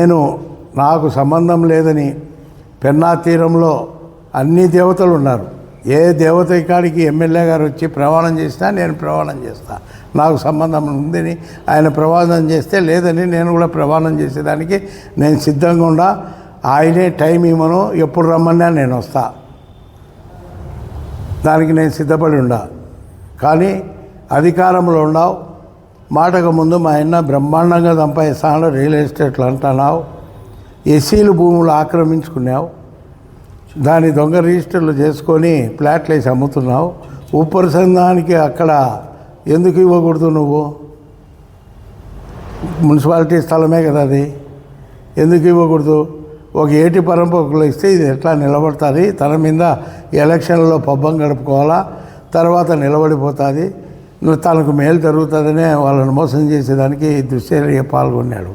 నేను నాకు సంబంధం లేదని పెన్నా తీరంలో అన్ని దేవతలు ఉన్నారు. ఏ దేవత కాడికి ఎమ్మెల్యే గారు వచ్చి ప్రమాణం చేసినా నేను ప్రమాణం చేస్తా. నాకు సంబంధం ఉందని ఆయన ప్రమాణం చేస్తే లేదని నేను కూడా ప్రమాణం చేసేదానికి నేను సిద్ధంగా ఉండా. ఆయనే టైం ఇవ్వను ఎప్పుడు రమ్మన్నా నేను వస్తా. దానికి నేను సిద్ధపడి ఉండా. కానీ అధికారంలో ఉండవు మాటకు ముందు మా ఆయన బ్రహ్మాండంగా సంపాదిస్తాను రియల్ ఎస్టేట్లు అంటున్నావు. ఎస్సీలు భూములు ఆక్రమించుకున్నావు. దాని దొంగ రిజిస్టర్లు చేసుకొని ప్లాట్లు వేసి అమ్ముతున్నావు. ఉపరిసంధానికి అక్కడ ఎందుకు ఇవ్వకూడదు నువ్వు? మున్సిపాలిటీ స్థలమే కదా అది. ఎందుకు ఇవ్వకూడదు? ఒక ఏటి పరంపకులు ఇస్తే ఇది ఎట్లా నిలబడుతుంది? తన మీద ఎలక్షన్లో పబ్బం గడుపుకోవాలా? తర్వాత నిలబడిపోతుంది? తనకు మేలు జరుగుతుందనే వాళ్ళని మోసం చేసేదానికి దుశ్చర్య పాల్గొన్నాడు.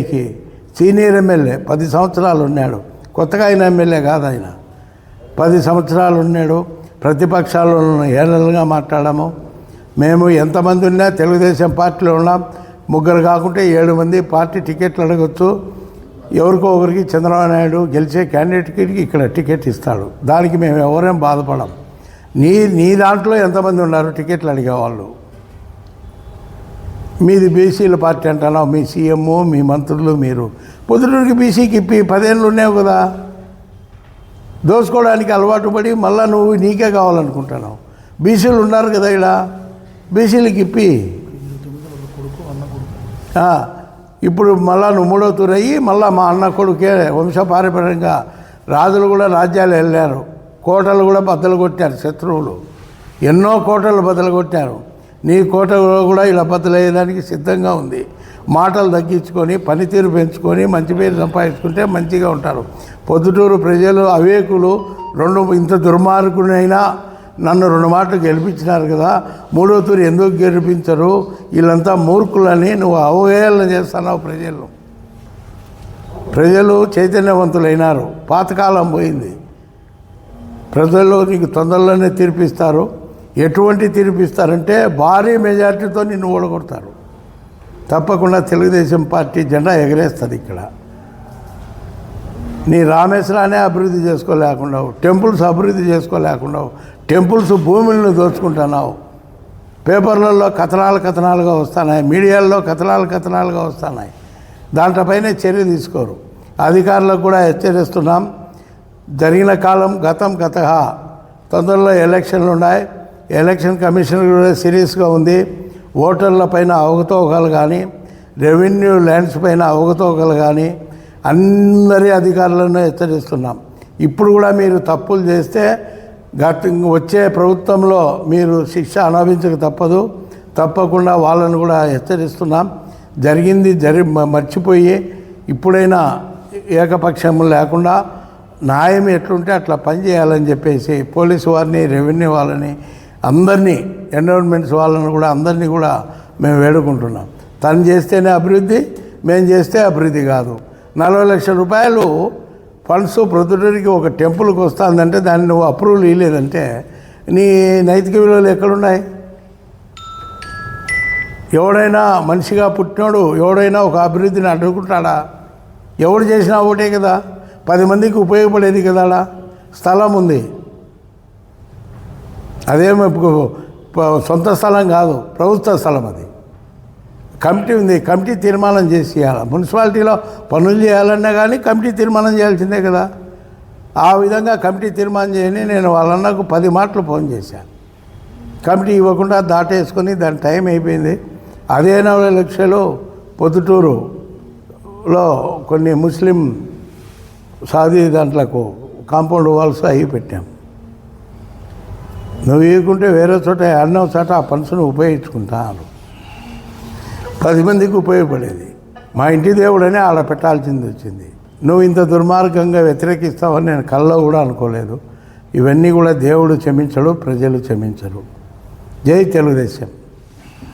ఈ సీనియర్ ఎమ్మెల్యే పది సంవత్సరాలు ఉన్నాడు. కొత్తగా ఆయన ఎమ్మెల్యే కాదు ఆయన. పది సంవత్సరాలు ఉన్నాడు. ప్రతిపక్షాలను ఏళ్ళగా మాట్లాడము. మేము ఎంతమంది ఉన్నా తెలుగుదేశం పార్టీలో ఉన్నాం. ముగ్గురు కాకుంటే ఏడు మంది పార్టీ టికెట్లు అడగచ్చు. ఎవరికో ఒకరికి చంద్రబాబు నాయుడు గెలిచే క్యాండిడేట్కి ఇక్కడ టికెట్ ఇస్తాడు. దానికి మేము ఎవరేం బాధపడం నీ నీ దాంట్లో ఎంతమంది ఉన్నారు? టికెట్లు అడిగేవాళ్ళు మీది బీసీల పార్టీ అంటున్నావు. మీ సీఎం మీ మంత్రులు మీరు. పొద్దుటూరికి బీసీకి ఇప్పి పదేళ్ళు ఉన్నావు కదా. దోసుకోవడానికి అలవాటు పడి మళ్ళీ నువ్వు నీకే కావాలనుకుంటున్నావు. బీసీలు ఉన్నారు కదా ఇక్కడ బీసీలకి ఇప్పి ఇప్పుడు మళ్ళా నువ్వు మూడో తూరయ్యి అయ్యి మళ్ళా మా అన్న కొడుకే వంశపారంపర్యంగా రాజులు కూడా రాజ్యాలు వెళ్ళారు. కోటలు కూడా బద్దలు కొట్టారు శత్రువులు. ఎన్నో కోటలు బద్దలు కొట్టారు. నీ కోటలో కూడా ఇలా బద్దలయ్యేదానికి సిద్ధంగా ఉంది. మాటలు తగ్గించుకొని పనితీరు పెంచుకొని మంచి పేరు సంపాదించుకుంటే మంచిగా ఉంటారు. పొద్దుటూరు ప్రజలు అవేకులు రెండు ఇంత దుర్మార్గునైనా నన్ను రెండు మాటలు గెలిపించినారు కదా మూడో తూరు ఎందుకు గెలిపించరు? వీళ్ళంతా మూర్ఖులని నువ్వు అవహేళన చేస్తున్నావు ప్రజలు. ప్రజలు చైతన్యవంతులైనారు. పాతకాలం పోయింది. ప్రజల్లో నీకు తొందరలోనే తీర్పిస్తారు. ఎటువంటి తీర్పిస్తారంటే భారీ మెజార్టీతో నిన్ను ఓడగొడతారు తప్పకుండా తెలుగుదేశం పార్టీ జెండా ఎగరేస్తుంది ఇక్కడ. నీ రామేశ్వరానే అభివృద్ధి చేసుకోలేకుండా టెంపుల్స్ అభివృద్ధి చేసుకోలేకుండా టెంపుల్స్ భూములను దోచుకుంటున్నావు. పేపర్లలో కథనాలు కథనాలుగా వస్తున్నాయి మీడియాల్లో కథనాలు కథనాలుగా వస్తున్నాయి. దాంట్లపైనే చర్య తీసుకోరు. అధికారులకు కూడా హెచ్చరిస్తున్నాం. జరిగిన కాలం గతం గత తొందరలో ఎలక్షన్లు ఉన్నాయి. ఎలక్షన్ కమిషన్ కూడా సీరియస్గా ఉంది. ఓటర్ల పైన అవకతవకలు కానీ రెవెన్యూ ల్యాండ్స్ పైన అవకతవకలు కానీ అందరి అధికారులను హెచ్చరిస్తున్నాం. ఇప్పుడు కూడా మీరు తప్పులు చేస్తే గత వచ్చే ప్రభుత్వంలో మీరు శిక్ష అనుభవించక తప్పదు. తప్పకుండా వాళ్ళను కూడా హెచ్చరిస్తున్నాం. జరిగింది జరి మర్చిపోయి ఇప్పుడైనా ఏకపక్షం లేకుండా న్యాయం ఎట్లుంటే అట్లా పని చేయాలని చెప్పేసి పోలీసు వారిని రెవెన్యూ వాళ్ళని అందరినీ ఎన్విరాన్మెంట్స్ వాళ్ళని కూడా అందరినీ కూడా మేము వేడుకుంటున్నాం. తను చేస్తేనే అభివృద్ధి మేము చేస్తే అభివృద్ధి కాదు. నలభై లక్షల రూపాయలు ఫండ్స్ ప్రొద్దుటరికి ఒక టెంపుల్కి వస్తుందంటే దాన్ని నువ్వు అప్రూవల్ ఇవ్వలేదంటే నీ నైతిక విలువలు ఎక్కడున్నాయి? ఎవడైనా మనిషిగా పుట్టినోడు ఎవడైనా ఒక అభివృద్ధిని అడ్డుకుంటాడా? ఎవడు చేసినా ఒకటే కదా? పది మందికి ఉపయోగపడేది కదా ఆడ. స్థలం ఉంది. అదేమో సొంత స్థలం కాదు ప్రభుత్వ స్థలం అది. కమిటీ ఉంది కమిటీ తీర్మానం చేసి చేయాలి మున్సిపాలిటీలో పనులు చేయాలన్నా కానీ కమిటీ తీర్మానం చేయాల్సిందే కదా. ఆ విధంగా కమిటీ తీర్మానం చేయని నేను వాళ్ళన్నకు పది మాటలు ఫోన్ చేశాను కమిటీ ఇవ్వకుండా దాటేసుకొని దాని టైం అయిపోయింది. అదే నలభై లక్షలు పొద్దుటూరులో కొన్ని ముస్లిం సాది దాంట్లకు కాంపౌండ్ వాల్స్ అవి పెట్టాం. నువ్వు ఇవ్వకుంటే వేరే చోట అన్న చోట ఆ పనసును ఉపయోగించుకుంటాను పది మందికి ఉపయోగపడేది. మా ఇంటి దేవుడనే ఆడ పెట్టాల్సింది వచ్చింది. నువ్వు ఇంత దుర్మార్గంగా వ్యతిరేకిస్తావని నేను కల్లో కూడా అనుకోలేదు. ఇవన్నీ కూడా దేవుడు క్షమించడు ప్రజలు క్షమించరు. జై తెలుగుదేశం.